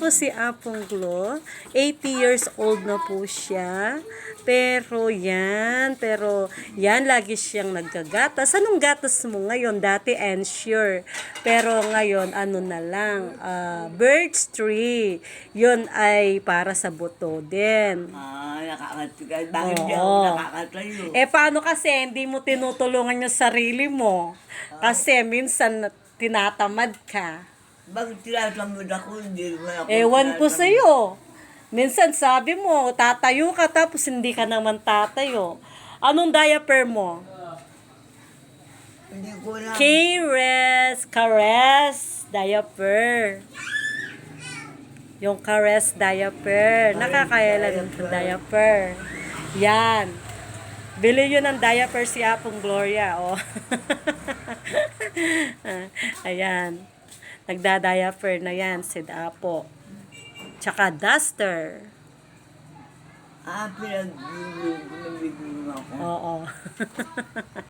po si Apong Glo. 80 years old na po siya. Pero yan, pero yan, lagi siyang nagkagatas. Anong gatas mo ngayon? Dati Ensure. Pero ngayon, ano na lang, ah, Birch Tree. Yun ay para sa buto din. Ah, nakakatigal. Bakit di ako Oo. Eh, paano kasi hindi mo tinutulungan yung sarili mo? Kasi minsan tinatamad ka. Bakit tinatamad ako? Hindi naman ako Ewan ko tinatamad. sa'yo. Minsan sabi mo, tatayo ka tapos hindi ka naman tatayo. Anong diaper mo? Hindi ko na. K-Res, Caress diaper. Yung Caress diaper. Nakakailan ng diaper. Yan. Bili yun ng diaper si Apong Gloria. Oh. Ayan. Nagda-diaper na yan si Apo. Tsaka duster. Ah, pinag-ibig mo ako. Oo.